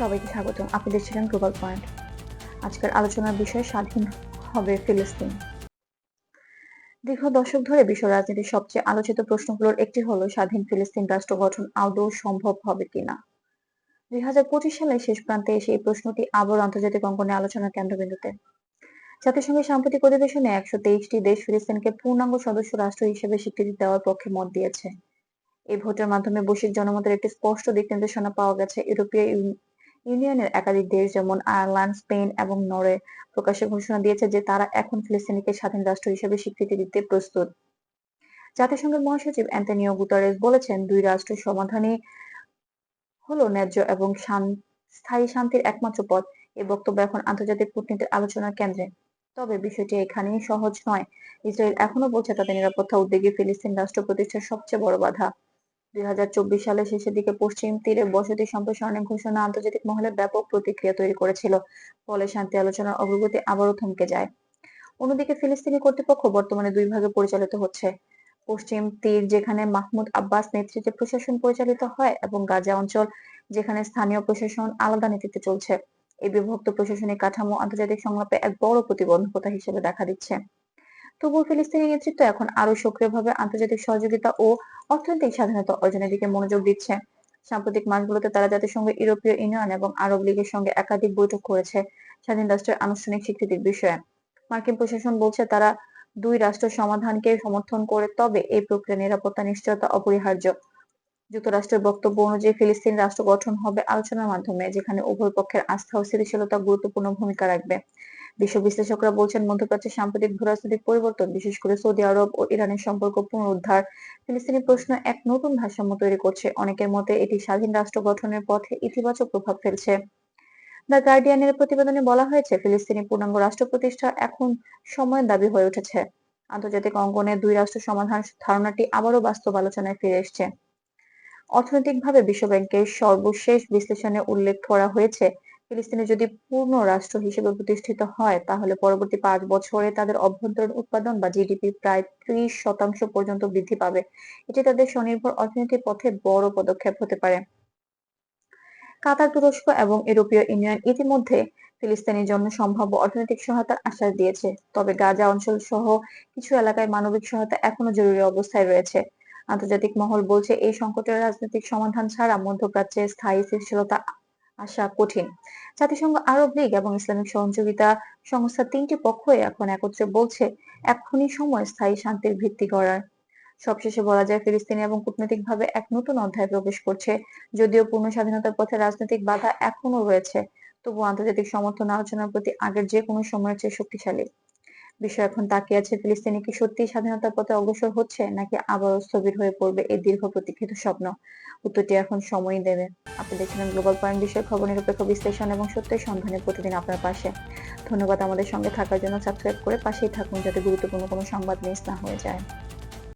সবাইকে স্বাগত। আপনি দেখছিলেন গ্লোবাল পয়েন্ট আজকের আলোচনার বিষয় স্বাধীন হবে ফিলিস্তিন। দীর্ঘ দশক ধরে বিশ্ব রাজনীতির সবচেয়ে আলোচিত প্রশ্নগুলোর একটি হলো, স্বাধীন ফিলিস্তিন রাষ্ট্র গঠন আদৌ সম্ভব হবে কিনা? দুই হাজার পঁচিশ সালের শেষ প্রান্তে এসে এই প্রশ্নটি আবার আন্তর্জাতিক অঙ্গনে আলোচনার কেন্দ্রবিন্দুতে। জাতিসংঘের সাম্প্রতিক অধিবেশনে একশো তেইশটি দেশ ফিলিস্তিনকে পূর্ণাঙ্গ সদস্য রাষ্ট্র হিসেবে স্বীকৃতি দেওয়ার পক্ষে মত দিয়েছে। এই ভোটের মাধ্যমে বৈশ্বিক জনমতের একটি স্পষ্ট দিক নির্দেশনা পাওয়া গেছে। ইউরোপীয় ইউনিয়নের একাধিক দেশ যেমন আয়ারল্যান্ড, স্পেন এবং নরওয়ে প্রকাশ্যে ঘোষণা দিয়েছে যে তারা এখন ফিলিস্তিনিকে স্বাধীন রাষ্ট্র হিসেবে স্বীকৃতি দিতে প্রস্তুত। জাতিসংঘের মহাসচিব অ্যান্টনিও গুতারেস বলেছেন, দুই রাষ্ট্র সমাধানই হলো ন্যায্য এবং স্থায়ী শান্তির একমাত্র পথ। এই বক্তব্য এখন আন্তর্জাতিক কূটনীতির আলোচনার কেন্দ্রে। তবে বিষয়টি এখানেই সহজ নয়। ইসরায়েল এখনও বলছে তাদের নিরাপত্তা উদ্বেগে ফিলিস্তিন রাষ্ট্র প্রতিষ্ঠার সবচেয়ে বড় বাধা। দুই সালের শেষের দিকে পশ্চিম তীরে বসতি সম্প্রসারণের ঘোষণা আন্তর্জাতিক মহলে ব্যাপক প্রতিক্রিয়া তৈরি করেছিল। ফলে শান্তি আলোচনার অগ্রগতি আবারও থমকে যায়। অন্যদিকে ফিলিস্তিনি কর্তৃপক্ষ বর্তমানে দুই ভাগে পরিচালিত হচ্ছে। পশ্চিম তীর যেখানে মাহমুদ আব্বাস নেতৃত্বে প্রশাসন পরিচালিত হয় এবং গাজা অঞ্চল যেখানে স্থানীয় প্রশাসন আলাদা নীতিতে চলছে। এই বিভক্ত প্রশাসনিক কাঠামো আন্তর্জাতিক সংলাপে এক বড় প্রতিবন্ধকতা হিসেবে দেখা দিচ্ছে। তবুও ফিলিস্তিনি নেতৃত্ব এখন আরও সক্রিয়ভাবে আন্তর্জাতিক সহযোগিতা ও অর্থনৈতিক স্বাধীনতা অর্জনের দিকে মনোযোগ দিচ্ছে। সাম্প্রতিক মাসগুলোতে তারা জাতিসংঘ, ইউরোপীয় ইউনিয়ন এবং আরব লীগের সঙ্গে একাধিক বৈঠক করেছে স্বাধীন রাষ্ট্রের আনুষ্ঠানিক স্বীকৃতির বিষয়ে। মার্কিন প্রশাসন বলছে তারা দুই রাষ্ট্র সমাধানকে সমর্থন করে, তবে এই প্রক্রিয়া নিরাপত্তা, নিশ্চয়তা অপরিহার্য। যুক্তরাষ্ট্রের বক্তব্য অনুযায়ী ফিলিস্তিন রাষ্ট্র গঠন হবে আলোচনার মাধ্যমে, যেখানে উভয় পক্ষের আস্থা ও স্থিতিশীলতা গুরুত্বপূর্ণ ভূমিকা রাখবে। বিশ্ব বিশ্লেষকরা বলছেন মধ্যপ্রাচ্যের সাম্প্রতিক ভূরাজনৈতিক পরিবর্তন, বিশেষ করে সৌদি আরব ও ইরানের সম্পর্ক পুনরুদ্ধার, ফিলিস্তিনি প্রশ্ন এক নতুন ভারসাম্য তৈরি করছে। অনেকের মতে এটি স্বাধীন রাষ্ট্র গঠনের পথে ইতিবাচক প্রভাব ফেলছে। দ্য গার্ডিয়ানের প্রতিবেদনে বলা হয়েছে, ফিলিস্তিনি পূর্ণাঙ্গ রাষ্ট্র প্রতিষ্ঠা এখন সময়ের দাবি হয়ে উঠেছে। আন্তর্জাতিক অঙ্গনে দুই রাষ্ট্র সমাধান ধারণাটি আবারও বাস্তব আলোচনায় ফিরে এসছে। অর্থনৈতিকভাবে বিশ্বব্যাংকের সর্বশেষ বিশ্লেষণে উল্লেখ করা হয়েছে ফিলিস্তিনে যদি পূর্ণ রাষ্ট্র হিসেবে প্রতিষ্ঠিত হয়, তাহলে পরবর্তী পাঁচ বছরে তাদের অভ্যন্তরীণ উৎপাদন বা জিডিপি প্রায় ত্রিশ শতাংশ পর্যন্ত বৃদ্ধি পাবে। এটি তাদের স্বনির্ভর অর্থনীতির পথে বড় পদক্ষেপ হতে পারে। কাতার তুরস্ক এবং ইউরোপীয় ইউনিয়ন ইতিমধ্যে ফিলিস্তিনের জন্য সম্ভাব্য অর্থনৈতিক সহায়তার আশ্বাস দিয়েছে। তবে গাজা অঞ্চল সহ কিছু এলাকায় মানবিক সহায়তা এখনও জরুরি অবস্থায় রয়েছে। আন্তর্জাতিক মহল বলছে, এই সংকটের রাজনৈতিক সমাধান ছাড়া মধ্যপ্রাচ্যে স্থায়ী স্থিতিশীলতা আসা কঠিন। জাতিসংঘ আরব লীগ এবং ইসলামিক সহযোগিতা সংস্থা তিনটি পক্ষই এখন একত্রে বলছে, এখনই সময় স্থায়ী শান্তির ভিত্তি গড়ার। সবশেষে বলা যায়, ফিলিস্তিনি এবং কূটনৈতিকভাবে এক নতুন অধ্যায় প্রবেশ করছে। যদিও পূর্ণ স্বাধীনতার পথে রাজনৈতিক বাধা এখনও রয়েছে তবু আন্তর্জাতিক সমর্থন আলোচনার প্রতি আগের যে কোনো সময়ের চেয়ে শক্তিশালী। বিষয় এখন তাকিয়ে আছে ফিলিস্তিনি কি সত্যিই স্বাধীনতার পথে অগ্রসর হচ্ছে, নাকি আবারও স্থবির হয়ে পড়বে এই দীর্ঘ প্রতীক্ষিত স্বপ্ন? উত্তরটি এখন সময়ই দেবে। আপনি দেখছিলেন গ্লোবাল পয়েন্ট বিষয়ে খবর নিরপেক্ষ বিশ্লেষণ এবং সত্যের সন্ধানে প্রতিদিন আপনার পাশে। ধন্যবাদ আমাদের সঙ্গে থাকার জন্য। সাবস্ক্রাইব করে পাশেই থাকুন যাতে গুরুত্বপূর্ণ কোনো সংবাদ মিস না হয়ে যায়।